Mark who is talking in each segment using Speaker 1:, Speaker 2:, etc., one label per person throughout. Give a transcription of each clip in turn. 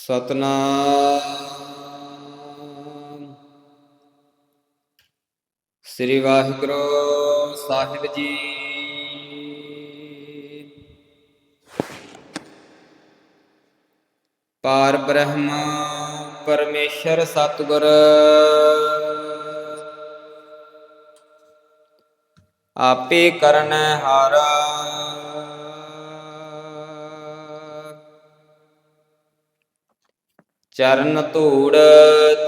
Speaker 1: ਸਤਨਾਮ। ਸ੍ਰੀ ਵਾਹਿਗੁਰੂ ਸਾਹਿਬ ਜੀ। ਪਾਰ ਬ੍ਰਹਮ ਪਰਮੇਸ਼ਰ ਸਤਿਗੁਰ। ਆਪੇ ਕਰਨ ਹਾਰਾ। ਚਰਨ ਧੂੜ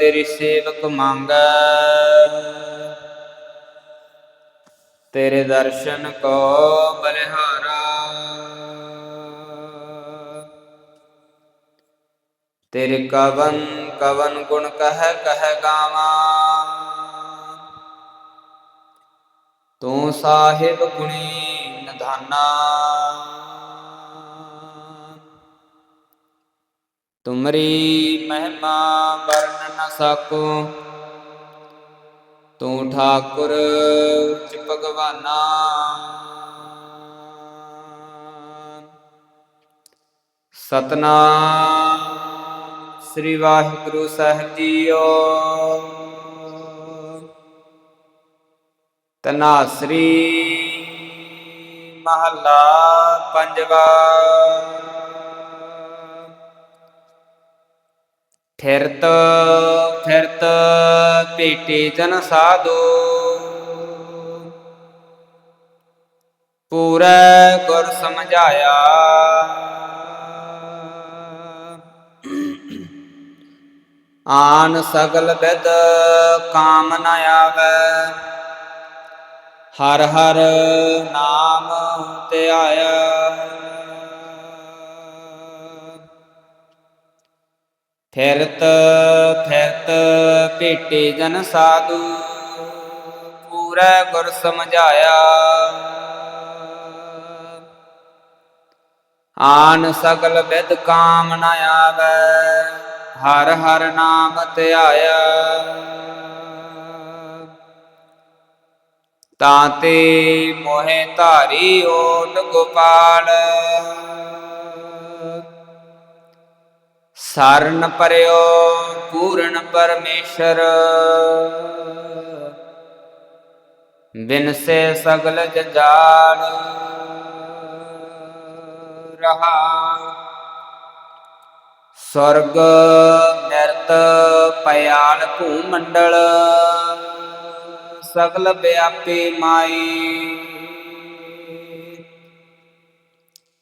Speaker 1: ਤੇਰੀ ਸੇਵਕ ਮੰਗੈ। ਤੇਰੇ ਦਰਸ਼ਨ ਕੋ ਬਲਿਹਾਰਾ। ਤੇਰੇ ਕਵਨ ਕਵਨ ਗੁਣ ਕਹਿ ਕਹਿ ਗਾਵਾਂ। ਤੂੰ ਸਾਹਿਬ ਗੁਣੀ ਨਿਧਾਨਾ। ਤੁਮਰੀ ਮਹਿਮਾ ਵਰਨ ਨ ਸਕੋ। ਤੂੰ ਠਾਕੁਰ ਉੱਚ ਭਗਵਾਨਾ। ਸਤਨਾਮ ਸ੍ਰੀ ਵਾਹਿਗੁਰੂ ਸਾਹਿਬ ਜੀਓ। ਤਨਾਸਰੀ ਮਹੱਲਾ ਪੰਜਵਾ। ਫਿਰਤ ਫਿਰਤ ਭੇਟੇ ਜਨ ਸਾਧੂ। ਪੂਰਾ ਗੁਰ ਸਮਝਾਇਆ। ਆਨ ਸਗਲ ਬਿਦ ਕਾਮ ਨ ਆਵੈ। ਹਰ ਹਰ ਨਾਮ ਧਿਆਇਆ। ਫਿਰਤ ਫਿਰਤ ਭੇਟੇ ਜਨ ਸਾਧੂ, ਪੂਰਾ ਗੁਰ ਸਮਝਾਇਆ। ਆਨ ਸਗਲ ਵਿਦ ਕਾਮ ਨ ਆਵੈ, ਹਰ ਹਰ ਨਾਮ ਧਿਆਇਆ ਤਾਂ ਤੇ ਮੋਹਿ ਧਾਰੀ ਓਟ ਗੋਪਾਲ ਸਰਨ ਪਰਿਓ, ਪੂਰਨ ਪਰਮੇਸ਼ਰ। ਬਿਨਸੇ ਸਗਲ ਜੰਜਾਲ ਰਹਾ। ਸਰਗ ਨਿਰਤ ਪਿਆਲ ਭੂ ਮੰਡਲ ਸਗਲ ਵਿਆਪੀ ਮਾਈ।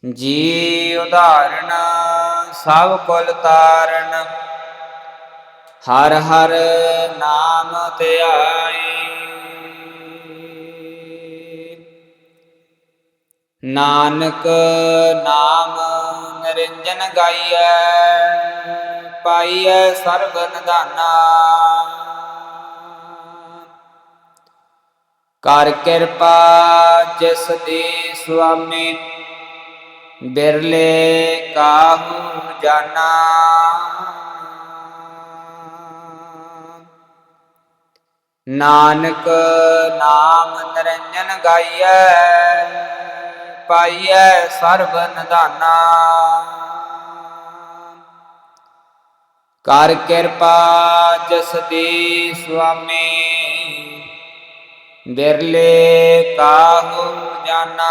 Speaker 1: ਜੀ ਉਦਾਹਰਣ ਸਭ ਕੁਲ ਤਾਰਨ। ਹਰ ਹਰ ਨਾਮ ਧਿਆਈ ਨਾਨਕ ਨਾਮ ਨਿਰੰਜਨ ਗਾਈਐ, ਪਾਈਐ ਸਰਬ ਨਿਧਾਨਾ। ਕਰ ਕਿਰਪਾ ਜਿਸ ਦੀ ਸੁਆਮੀ ਬਿਰਲੇ ਕਾਹੂ ਜਾਣਾ। ਨਾਨਕ ਨਾਮ ਨਿਰੰਜਨ ਗਾਈਐ, ਪਾਈਐ ਸਰਬ ਨਿਧਾਨਾ। ਕਰ ਕਿਰਪਾ ਜਸਦੀ ਸੁਆਮੀ, ਬਿਰਲੇ ਕਾਹੂ ਜਾਨਾ